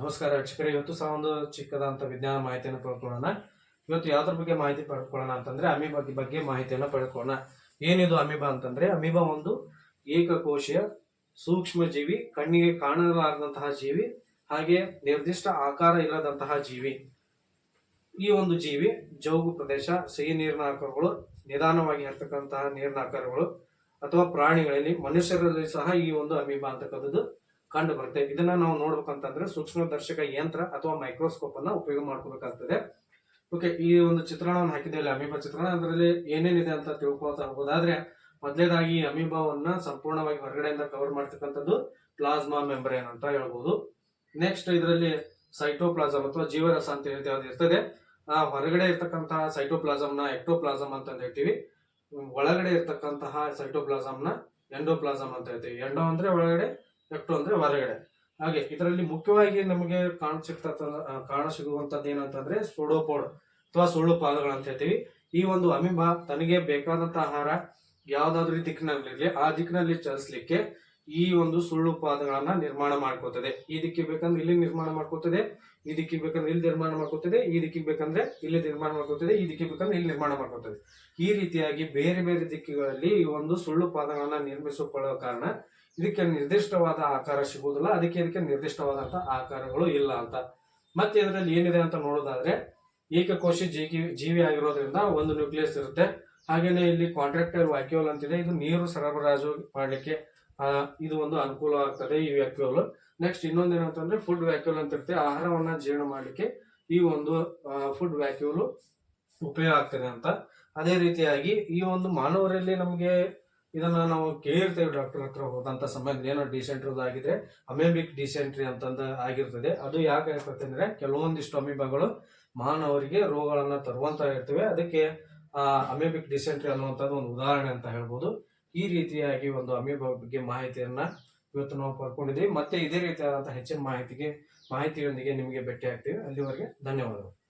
ನಮಸ್ಕಾರ ವೀಕ್ಷಕರೇ. ಇವತ್ತು ಸಹ ಒಂದು ಚಿಕ್ಕದಂತ ವಿಜ್ಞಾನ ಮಾಹಿತಿಯನ್ನು ಪಡ್ಕೊಳ್ಳೋಣ. ಇವತ್ತು ಯಾವ್ದ್ರ ಬಗ್ಗೆ ಮಾಹಿತಿ ಪಡ್ಕೊಳ್ಳೋಣ ಅಂತಂದ್ರೆ ಅಮೀಬಾ ಬಗ್ಗೆ ಮಾಹಿತಿಯನ್ನು ಪಡ್ಕೊಳ್ಳೋಣ. ಏನಿದು ಅಮೀಬಾ ಅಂತಂದ್ರೆ ಅಮೀಬಾ ಒಂದು ಏಕಕೋಶೀಯ ಸೂಕ್ಷ್ಮ ಜೀವಿ ಕಣ್ಣಿಗೆ ಕಾಣಲಾರದಂತಹ ಜೀವಿ, ಹಾಗೆ ನಿರ್ದಿಷ್ಟ ಆಕಾರ ಇಲ್ಲದಂತಹ ಜೀವಿ. ಈ ಒಂದು ಜೀವಿ ಜೌಗು ಪ್ರದೇಶ, ಸಿಹಿ ನೀರಿನ ಆಕಾರಗಳು, ನಿಧಾನವಾಗಿ ಹರ್ತಕ್ಕಂತಹ ನೀರಿನ ಆಕಾರಗಳು, ಅಥವಾ ಪ್ರಾಣಿಗಳಲ್ಲಿ ಮನುಷ್ಯರಲ್ಲಿ ಸಹ ಈ ಒಂದು ಅಮೀಬಾ ಅಂತಕ್ಕಂಥದ್ದು. ಕಂಡು ಬರುತ್ತೆ ಇದನ್ನ ನಾವು ನೋಡ್ಬೇಕಂತಂದ್ರೆ ಸೂಕ್ಷ್ಮ ದರ್ಶಕ ಯಂತ್ರ ಅಥವಾ ಮೈಕ್ರೋಸ್ಕೋಪ್ ಅನ್ನ ಉಪಯೋಗ ಮಾಡ್ಕೋಬೇಕಾಗ್ತದೆ. ಓಕೆ ಈ ಒಂದು ಚಿತ್ರಣವನ್ನು ಹಾಕಿದ್ದೇವೆ ಅಮೀಬಾ ಚಿತ್ರಣ. ಅದರಲ್ಲಿ ಏನೇನಿದೆ ಅಂತ ತಿಳ್ಕೊಳ್ತಾ ಹೋಗೋದಾದ್ರೆ, ಮೊದಲೇದಾಗಿ ಅಮೀಬಾವನ್ನ ಸಂಪೂರ್ಣವಾಗಿ ಹೊರಗಡೆಯಿಂದ ಕವರ್ ಮಾಡ್ತಕ್ಕಂಥದ್ದು ಪ್ಲಾಸ್ಮಾ ಮೆಂಬ್ರೇನ್ ಅಂತ ಹೇಳ್ಬೋದು. ನೆಕ್ಸ್ಟ್ ಇದರಲ್ಲಿ ಸೈಟೋಪ್ಲಾಸಮ್ ಅಥವಾ ಜೀವರಸ ಅಂತ ಹೇಳ್ತೀವಿ ಅದು ಇರ್ತದೆ. ಆ ಹೊರಗಡೆ ಇರ್ತಕ್ಕಂತಹ ಸೈಟೋಪ್ಲಾಸಮ್ನ ಎಕ್ಟೋಪ್ಲಾಸಮ್ ಅಂತ ಹೇಳ್ತೀವಿ. ಒಳಗಡೆ ಇರ್ತಕ್ಕಂತಹ ಸೈಟೋಪ್ಲಾಸಮ್ನ ಎಂಡೋಪ್ಲಾಸಮ್ ಅಂತ ಹೇಳ್ತೀವಿ. ಎಂಡೋ ಅಂದ್ರೆ ಒಳಗಡೆ ಎಕ್ಟೋ ಅಂದ್ರೆ ಹೊರಗಡೆ. ಹಾಗೆ ಇದರಲ್ಲಿ ಮುಖ್ಯವಾಗಿ ನಮಗೆ ಕಾಣ ಸಿಗ್ತಾ ಕಾಣ ಸಿಗುವಂತದ್ದು ಏನಂತಂದ್ರೆ ಸೋಡೋಪೋಡ್ ಅಥವಾ ಸುಳ್ಳು ಪಾದಗಳು ಅಂತ ಹೇಳ್ತೀವಿ. ಈ ಒಂದು ಅಮಿಂಬ ತನಗೆ ಬೇಕಾದಂತ ಆಹಾರ ಯಾವ್ದಾದ್ರು ದಿಕ್ಕಿನಲ್ಲಿರ್ಲಿ, ಆ ದಿಕ್ಕಿನಲ್ಲಿ ಚಲಿಸಲಿಕ್ಕೆ ಈ ಒಂದು ಸುಳ್ಳು ಪಾದಗಳನ್ನ ನಿರ್ಮಾಣ ಮಾಡ್ಕೋತದೆ. ಈ ದಿಕ್ಕಿಗೆ ಬೇಕಂದ್ರೆ ಇಲ್ಲಿ ನಿರ್ಮಾಣ ಮಾಡ್ಕೋತದೆ, ಈ ದಿಕ್ಕಿಗೆ ಬೇಕಂದ್ರೆ ಇಲ್ಲಿ ನಿರ್ಮಾಣ ಮಾಡ್ಕೋತದೆ, ಈ ದಿಕ್ಕಿಗೆ ಬೇಕಂದ್ರೆ ಇಲ್ಲಿ ನಿರ್ಮಾಣ ಮಾಡ್ಕೋತದೆ, ಈ ದಿಕ್ಕಿಗೆ ಬೇಕಂದ್ರೆ ಇಲ್ಲಿ ನಿರ್ಮಾಣ ಮಾಡ್ಕೋತದೆ. ಈ ರೀತಿಯಾಗಿ ಬೇರೆ ಬೇರೆ ದಿಕ್ಕುಗಳಲ್ಲಿ ಈ ಒಂದು ಸುಳ್ಳು ಪಾದಗಳನ್ನ ನಿರ್ಮಿಸಿಕೊಳ್ಳುವ ಕಾರಣ ಇದಕ್ಕೆ ನಿರ್ದಿಷ್ಟವಾದ ಆಕಾರ ಸಿಗುವುದಿಲ್ಲ, ಅದಕ್ಕೆ ಇದಕ್ಕೆ ನಿರ್ದಿಷ್ಟವಾದಂತಹ ಆಕಾರಗಳು ಇಲ್ಲ ಅಂತ. ಮತ್ತೆ ಇದರಲ್ಲಿ ಏನಿದೆ ಅಂತ ನೋಡೋದಾದ್ರೆ, ಏಕಕೋಶಿ ಜೀವಿ ಜೀವಿ ಆಗಿರೋದ್ರಿಂದ ಒಂದು ನ್ಯೂಕ್ಲಿಯಸ್ ಇರುತ್ತೆ. ಹಾಗೇನೆ ಇಲ್ಲಿ ಕಾಂಟ್ರಾಕ್ಟರ್ ವ್ಯಾಕ್ಯೂಲ್ ಅಂತಿದೆ. ಇದು ನೀರು ಸರಬರಾಜು ಮಾಡಲಿಕ್ಕೆ ಇದು ಒಂದು ಅನುಕೂಲ ಆಗ್ತದೆ ಈ ವ್ಯಾಕ್ಯೂಲ್ ನೆಕ್ಸ್ಟ್ ಇನ್ನೊಂದು ಏನಂತಂದ್ರೆ ಫುಡ್ ವ್ಯಾಕ್ಯೂಲ್ ಅಂತ ಇರುತ್ತೆ. ಆಹಾರವನ್ನ ಜೀರ್ಣ ಮಾಡಲಿಕ್ಕೆ ಈ ಒಂದು ಫುಡ್ ವ್ಯಾಕ್ಯೂಲು ಉಪಯೋಗ ಆಗ್ತದೆ ಅಂತ. ಅದೇ ರೀತಿಯಾಗಿ ಈ ಒಂದು ಮಾನವರಲ್ಲಿ ನಮಗೆ ಇದನ್ನ ನಾವು ಕೇಳಿರ್ತೇವೆ ಡಾಕ್ಟರ್ ಹತ್ರ ಹೋದಂಥ ಸಮಯದಲ್ಲಿ ಏನೋ ಡಿಸೆಂಟ್ರಿ ಆಗಿದ್ರೆ ಅಮೇಬಿಕ್ ಡಿಸೆಂಟ್ರಿ ಅಂತಂದ ಆಗಿರ್ತದೆ. ಅದು ಯಾಕೆ ಆಗ್ತದೆ ಅಂದರೆ ಕೆಲವೊಂದಿಷ್ಟು ಅಮೀಬಾಗಳು ಮಾನವರಿಗೆ ರೋಗಗಳನ್ನು ತರುವಂತ ಇರ್ತವೆ. ಅದಕ್ಕೆ, ಆ, ಅಮೇಬಿಕ್ ಡಿಸೆಂಟ್ರಿ ಅನ್ನುವಂಥದ್ದು ಒಂದು ಉದಾಹರಣೆ ಅಂತ ಹೇಳ್ಬೋದು. ಈ ರೀತಿಯಾಗಿ ಒಂದು ಅಮೀಬಾ ಬಗ್ಗೆ ಮಾಹಿತಿಯನ್ನ ಇವತ್ತು ನಾವು ಪಡ್ಕೊಂಡಿದ್ದೀವಿ. ಮತ್ತೆ ಇದೇ ರೀತಿಯಾದಂಥ ಹೆಚ್ಚಿನ ಮಾಹಿತಿಗೆ, ಮಾಹಿತಿಯೊಂದಿಗೆ ನಿಮಗೆ ಭೇಟಿ ಆಗ್ತೀವಿ ಅಲ್ಲಿವರೆಗೆ ಧನ್ಯವಾದಗಳು.